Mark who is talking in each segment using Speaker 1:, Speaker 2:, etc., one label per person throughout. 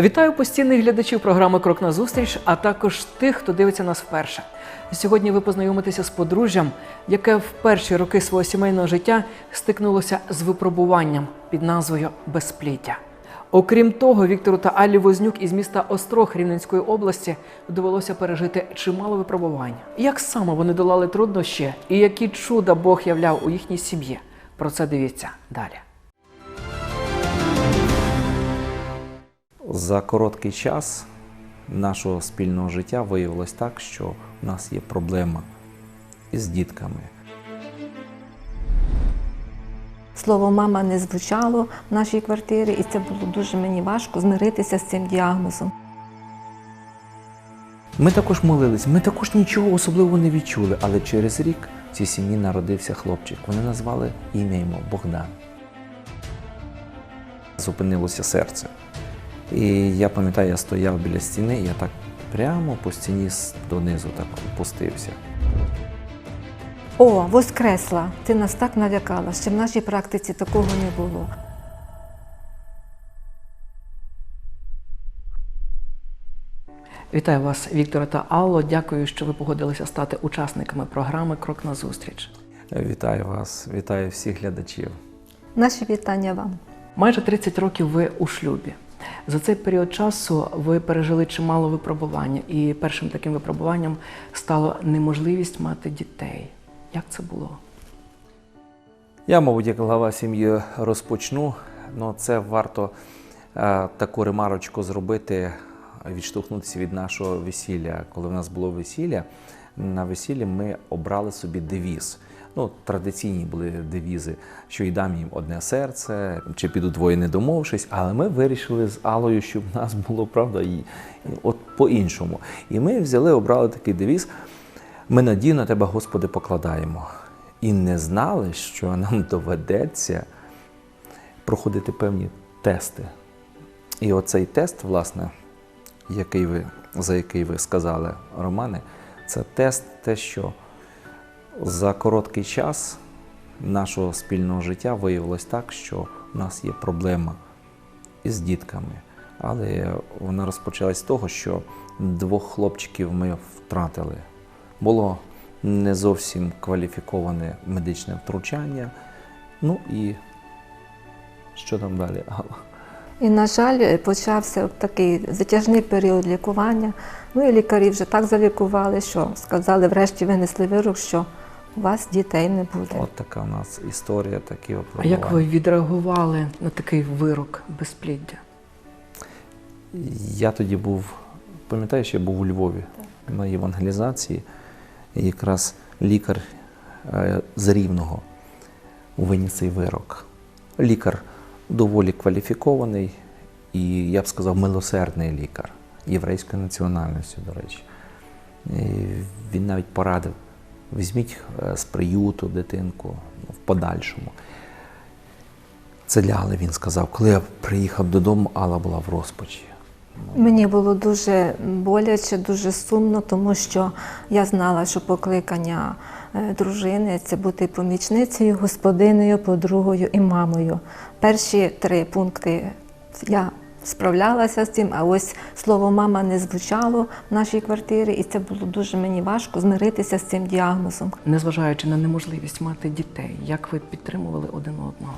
Speaker 1: Вітаю постійних глядачів програми Крок на зустріч, а також тих, хто дивиться нас вперше. Сьогодні ви познайомитеся з подружжям, яке в перші роки свого сімейного життя стикнулося з випробуванням під назвою Безпліття. Окрім того, Віктору та Аллі Вознюк із міста Острог Рівненської області довелося пережити чимало випробувань. Як саме вони долали труднощі і які чуда Бог являв у їхній сім'ї? Про це дивіться далі.
Speaker 2: За короткий час нашого спільного життя виявилось так, що в нас є проблема із дітками.
Speaker 3: Слово мама не звучало в нашій квартирі, і це було дуже мені важко змиритися з цим діагнозом.
Speaker 2: Ми також молились, ми також нічого особливого не відчули, але через рік в цій сім'ї народився хлопчик. Вони назвали ім'я йому Богдан. Зупинилося серце. І я пам'ятаю, я стояв біля стіни, і я так прямо по стіні донизу так опустився.
Speaker 3: О, воскресла! Ти нас так налякала. Ще в нашій практиці такого не було.
Speaker 1: Вітаю вас, Віктора та Алло. Дякую, що ви погодилися стати учасниками програми Крок на зустріч.
Speaker 2: Вітаю вас, вітаю всіх глядачів.
Speaker 3: Наші вітання вам.
Speaker 1: Майже 30 років ви у шлюбі. За цей період часу ви пережили чимало випробування, і першим таким випробуванням стала неможливість мати дітей. Як це було?
Speaker 2: Я, мабуть, як глава сім'ї розпочну. Ну, це варто е, таку ремарочку зробити, відштовхнутися від нашого весілля. Коли в нас було весілля, на весіллі ми обрали собі девіз. Ну, традиційні були девізи, що й дам їм одне серце, чи підуть двоє не домовившись, але ми вирішили з Алою, щоб в нас було правда і от по-іншому. І ми взяли, обрали такий девіз. Ми надію на тебе, Господи, покладаємо. І не знали, що нам доведеться проходити певні тести. І оцей тест, власне, який ви, за який ви сказали, Романе, це тест, те, що за короткий час нашого спільного життя виявилось так, що в нас є проблема із дітками. Але вона розпочалась з того, що двох хлопчиків ми втратили. Було не зовсім кваліфіковане медичне втручання. Ну і що там далі?
Speaker 3: І, на жаль, почався такий затяжний період лікування. Ну і лікарі вже так залікували, що сказали, врешті винесли вирок, що у вас дітей не буде.
Speaker 2: От така у нас історія, такі
Speaker 1: А
Speaker 2: випробування.
Speaker 1: як ви відреагували на такий вирок безпліддя?
Speaker 2: Я тоді був, пам'ятаєш, я був у Львові на євангелізації, і якраз лікар е, з Рівного виніс цей вирок. Лікар доволі кваліфікований і, я б сказав, милосердний лікар єврейської національності, до речі. І він навіть порадив: візьміть е, з приюту дитинку ну, в подальшому. Це для Алли він сказав. Коли я приїхав додому, Алла була в розпачі.
Speaker 3: Мені було дуже боляче, дуже сумно, тому що я знала, що покликання е, дружини це бути помічницею, господинею, подругою і мамою. Перші три пункти я справлялася з цим, а ось слово мама не звучало в нашій квартирі, і це було дуже мені важко змиритися з цим діагнозом.
Speaker 1: Незважаючи на неможливість мати дітей, як ви підтримували один одного?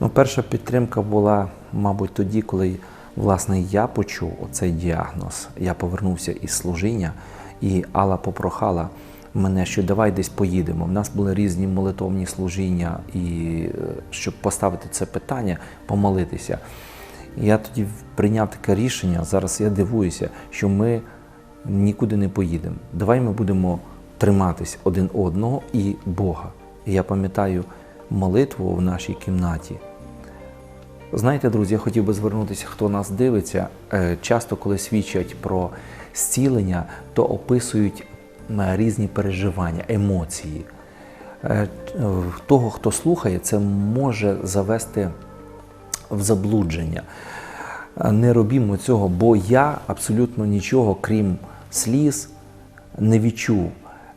Speaker 2: Ну, перша підтримка була, мабуть, тоді, коли власне я почув оцей діагноз. Я повернувся із служіння, і Алла попрохала мене, що давай десь поїдемо. У нас були різні молитовні служіння, і е, щоб поставити це питання, помолитися. Я тоді прийняв таке рішення. Зараз я дивуюся, що ми нікуди не поїдемо. Давай ми будемо триматись один одного і Бога. Я пам'ятаю молитву в нашій кімнаті. Знаєте, друзі, я хотів би звернутися, хто нас дивиться. Е, Часто, коли свідчать про зцілення, то описують різні переживання, емоції. Е, е, Того, хто слухає, це може завести в заблудження. Е, Не робімо цього, бо я абсолютно нічого, крім сліз, не відчув.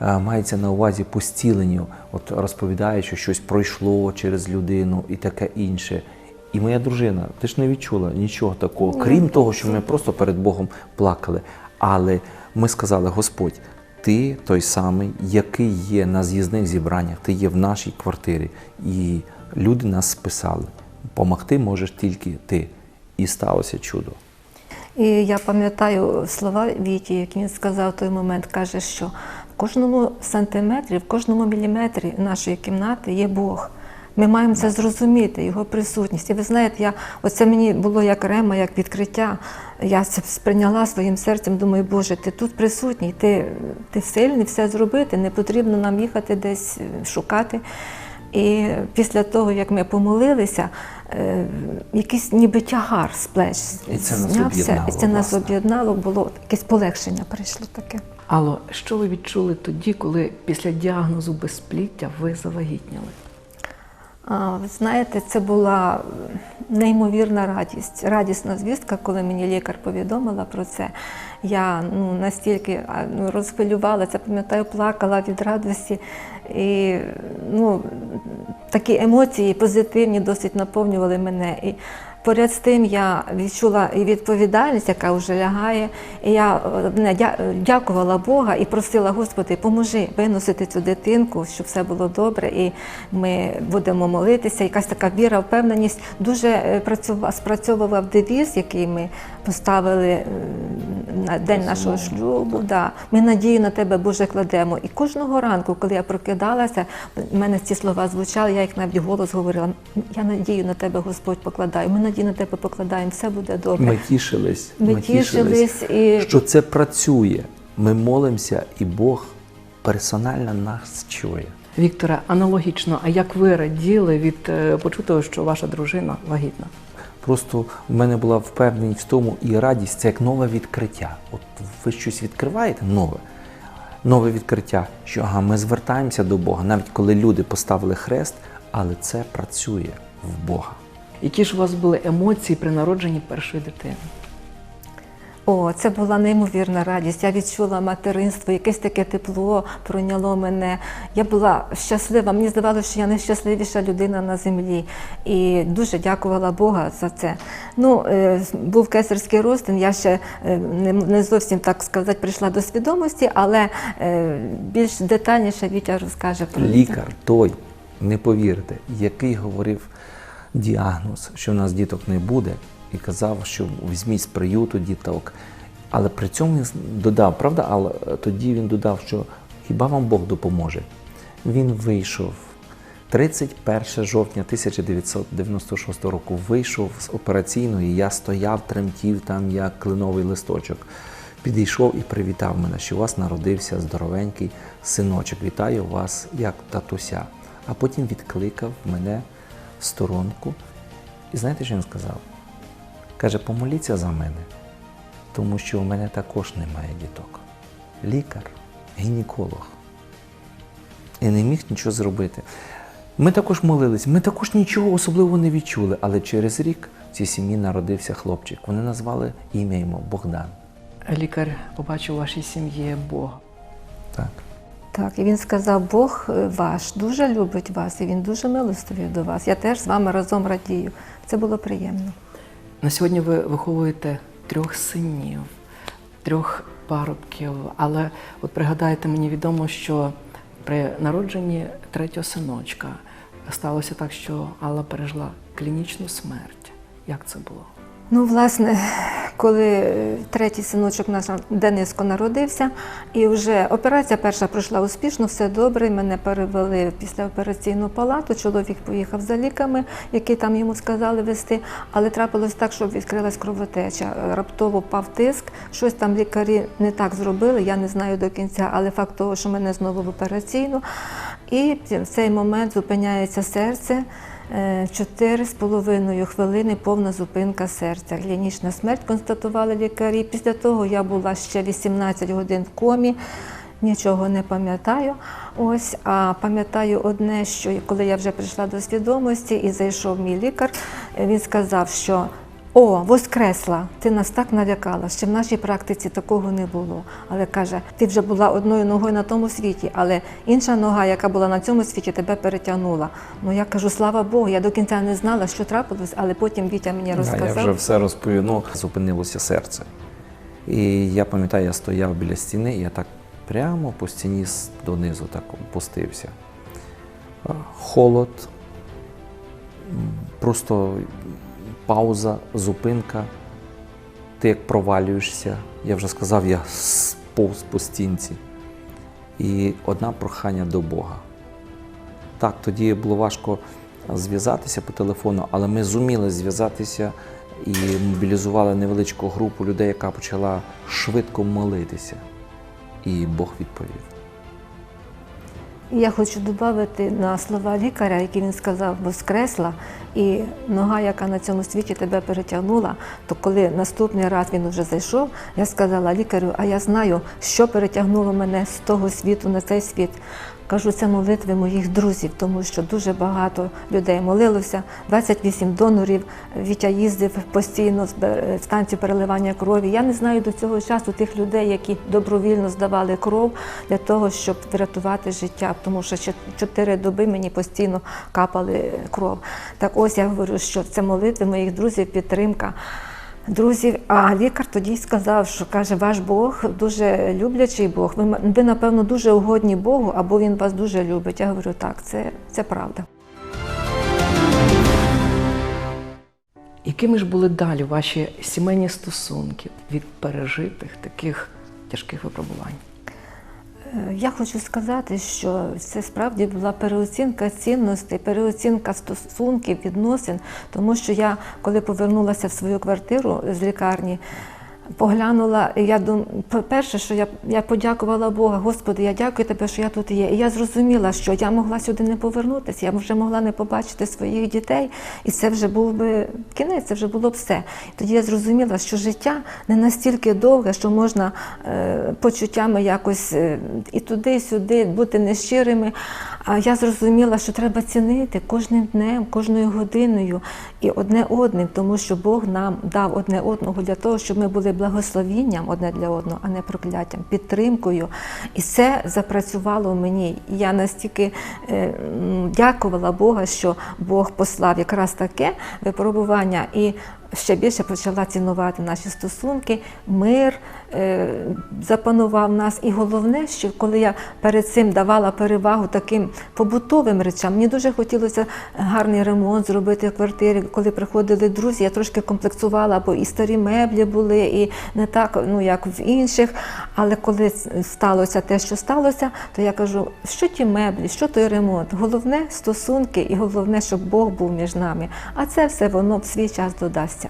Speaker 2: Е, Мається на увазі по зціленню, от розповідає, що щось пройшло через людину і таке інше. І моя дружина теж не відчула нічого такого, крім того, що ми просто перед Богом плакали. Але ми сказали: Господь, ти той самий, який є на з'їзних зібраннях, ти є в нашій квартирі. І люди нас списали. Помогти можеш тільки ти. І сталося чудо.
Speaker 3: І я пам'ятаю слова Віті, як він сказав в той момент, каже, що в кожному сантиметрі, в кожному міліметрі нашої кімнати є Бог. Ми маємо це зрозуміти, його присутність. І ви знаєте, я оце мені було як рема, як відкриття. Я це сприйняла своїм серцем. Думаю, Боже, ти тут присутній, ти, ти сильний все зробити. Не потрібно нам їхати десь шукати. І після того, як ми помолилися, якийсь ніби тягар з плеч
Speaker 2: І це нас
Speaker 3: знявся,
Speaker 2: об'єднало,
Speaker 3: і це нас об'єднало, було якесь полегшення прийшло таке.
Speaker 1: Алло, що ви відчули тоді, коли після діагнозу безпліття ви завагітніли?
Speaker 3: А, ви знаєте, це була неймовірна радість, радісна звістка, коли мені лікар повідомила про це. Я ну, настільки ну, розхвилювалася, пам'ятаю, плакала від радості. І ну, такі емоції позитивні досить наповнювали мене. І поряд з тим я відчула і відповідальність, яка вже лягає. І я е, не, дякувала Бога і просила, Господи, поможи виносити цю дитинку, щоб все було добре, і ми будемо молитися. Якась така віра, впевненість. Дуже е, спрацьовував девіз, який ми поставили е, на день нашого шлюбу. Да. Ми надію на тебе, Боже, кладемо. І кожного ранку, коли я прокидалася, в мене ці слова звучали, я їх навіть голос говорила. Я надію на тебе, Господь, покладаю. Ми надію на тебе покладаємо, все буде добре.
Speaker 2: Ми тішились,
Speaker 3: Ми тішились і-
Speaker 2: що це працює. Ми молимося, і Бог персонально нас чує.
Speaker 1: Вікторе, аналогічно, а як ви раділи від е, почутого, що ваша дружина вагітна?
Speaker 2: Просто в мене була впевненість в тому і радість це як нове відкриття. От ви щось відкриваєте нове, нове відкриття, що ага, ми звертаємося до Бога, навіть коли люди поставили хрест, але це працює в Бога.
Speaker 1: Які ж у вас були емоції при народженні першої дитини?
Speaker 3: О, це була неймовірна радість. Я відчула материнство, якесь таке тепло пройняло мене. Я була щаслива. Мені здавалося, що я найщасливіша людина на землі. І дуже дякувала Бога за це. Ну, е, був кесарський розтин, я ще е, не, зовсім так сказати прийшла до свідомості, але е, більш детальніше Вітя розкаже про це.
Speaker 2: Лікар той, не повірите, який говорив діагноз, що в нас діток не буде, і казав, що візьміть з приюту діток. Але при цьому він додав, правда, але тоді він додав, що хіба вам Бог допоможе? Він вийшов 31 жовтня 1996 року вийшов з операційної, я стояв, тремтів там, як кленовий листочок. Підійшов і привітав мене, що у вас народився здоровенький синочок. Вітаю вас як татуся. А потім відкликав мене сторонку. І знаєте, що він сказав? Каже, помоліться за мене, тому що у мене також немає діток. Лікар, гінеколог. І не міг нічого зробити. Ми також молились, ми також нічого особливо не відчули, але через рік в цій сім'ї народився хлопчик. Вони назвали ім'я йому Богдан.
Speaker 1: Лікар побачив у вашій сім'ї Бога.
Speaker 2: Так.
Speaker 3: Так, і він сказав, Бог е, ваш дуже любить вас, і він дуже милостивий до вас. Я теж з вами разом радію. Це було приємно.
Speaker 1: На сьогодні ви виховуєте трьох синів, трьох парубків. Але от пригадайте, мені відомо, що при народженні третього синочка сталося так, що Алла пережила клінічну смерть. Як це було?
Speaker 3: Ну, власне, коли е, третій синочок наш Дениско народився, і вже операція перша пройшла успішно, все добре. Мене перевели в післяопераційну палату. Чоловік поїхав за ліками, які там йому сказали вести. Але трапилось так, що відкрилась кровотеча. Раптово впав тиск. Щось там лікарі не так зробили. Я не знаю до кінця, але факт того, що мене знову в операційну. І в цей момент зупиняється серце. Е, Чотири з половиною хвилини повна зупинка серця. Клінічна смерть констатували лікарі. Після того я була ще 18 годин в комі, нічого не пам'ятаю. Ось, а пам'ятаю одне, що коли я вже прийшла до свідомості і зайшов мій лікар, е, він сказав, що О, воскресла! Ти нас так налякала. Ще в нашій практиці такого не було. Але каже, ти вже була одною ногою на тому світі, але інша нога, яка була на цьому світі, тебе перетягнула. Ну я кажу, слава Богу, я до кінця не знала, що трапилось, але потім Вітя мені
Speaker 2: Да,
Speaker 3: розказав.
Speaker 2: я вже все розповів. Ну, зупинилося серце. І я пам'ятаю, я стояв біля стіни, і я так прямо по стіні донизу так опустився. Холод, просто пауза, зупинка. Ти як провалюєшся. Я вже сказав, я сповз по стінці. І одне прохання до Бога. Так, тоді було важко зв'язатися по телефону, але ми зуміли зв'язатися і мобілізували невеличку групу людей, яка почала швидко молитися. І Бог відповів.
Speaker 3: Я хочу додати на слова лікаря, які він сказав, воскресла, і нога, яка на цьому світі тебе перетягнула, то коли наступний раз він вже зайшов, я сказала лікарю, а я знаю, що перетягнуло мене з того світу на цей світ. Кажу, це молитви моїх друзів, тому що дуже багато людей молилося, 28 донорів. Вітя їздив постійно бе- станцію переливання крові. Я не знаю до цього часу тих людей, які добровільно здавали кров для того, щоб врятувати життя, тому що чотири доби мені постійно капали кров. Так ось я говорю, що це молитви моїх друзів, підтримка. Друзів, а лікар тоді сказав, що каже, ваш Бог дуже люблячий Бог. Ви, ви напевно, дуже угодні Богу, або він вас дуже любить. Я говорю, так, це, це правда.
Speaker 1: Якими ж були далі ваші сімейні стосунки від пережитих таких тяжких випробувань?
Speaker 3: Е, Я хочу сказати, що це справді була переоцінка цінностей, переоцінка стосунків, відносин, тому що я, коли повернулася в свою квартиру з лікарні, поглянула, я дум... перше, що я, я подякувала Бога, Господи, я дякую тебе, що я тут є. І я зрозуміла, що я могла сюди не повернутися, я вже могла не побачити своїх дітей, і це вже був би кінець, це вже було б все. Тоді я зрозуміла, що життя не настільки довге, що можна е, почуттями якось е, і туди, і сюди бути нещирими. Я зрозуміла, що треба цінити кожним днем, кожною годиною і одне одним, тому що Бог нам дав одне одного для того, щоб ми були благословінням одне для одного, а не прокляттям, підтримкою. І це запрацювало в мені. Я настільки е, дякувала Бога, що Бог послав якраз таке випробування. І ще більше почала цінувати наші стосунки, мир запанував нас. І головне, що коли я перед цим давала перевагу таким побутовим речам, мені дуже хотілося гарний ремонт зробити в квартирі. Коли приходили друзі, я трошки комплексувала, бо і старі меблі були, і не так, ну як в інших. Але коли сталося те, що сталося, то я кажу, що ті меблі, що той ремонт? Головне стосунки, і головне, щоб Бог був між нами. А це все воно в свій час додасться.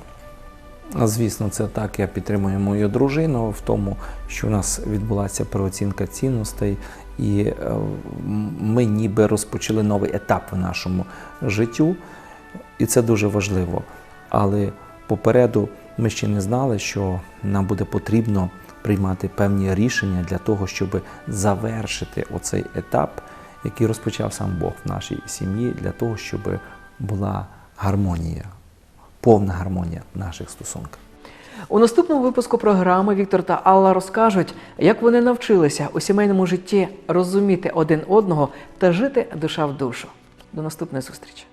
Speaker 2: Звісно, це так. Я підтримую мою дружину в тому, що у нас відбулася переоцінка цінностей, і е, ми ніби розпочали новий етап в нашому життю, і це дуже важливо. Але попереду ми ще не знали, що нам буде потрібно приймати певні рішення для того, щоб завершити оцей етап, який розпочав сам Бог в нашій сім'ї, для того, щоб була гармонія, повна гармонія в наших стосунках.
Speaker 1: У наступному випуску програми Віктор та Алла розкажуть, як вони навчилися у сімейному житті розуміти один одного та жити душа в душу. До наступної зустрічі!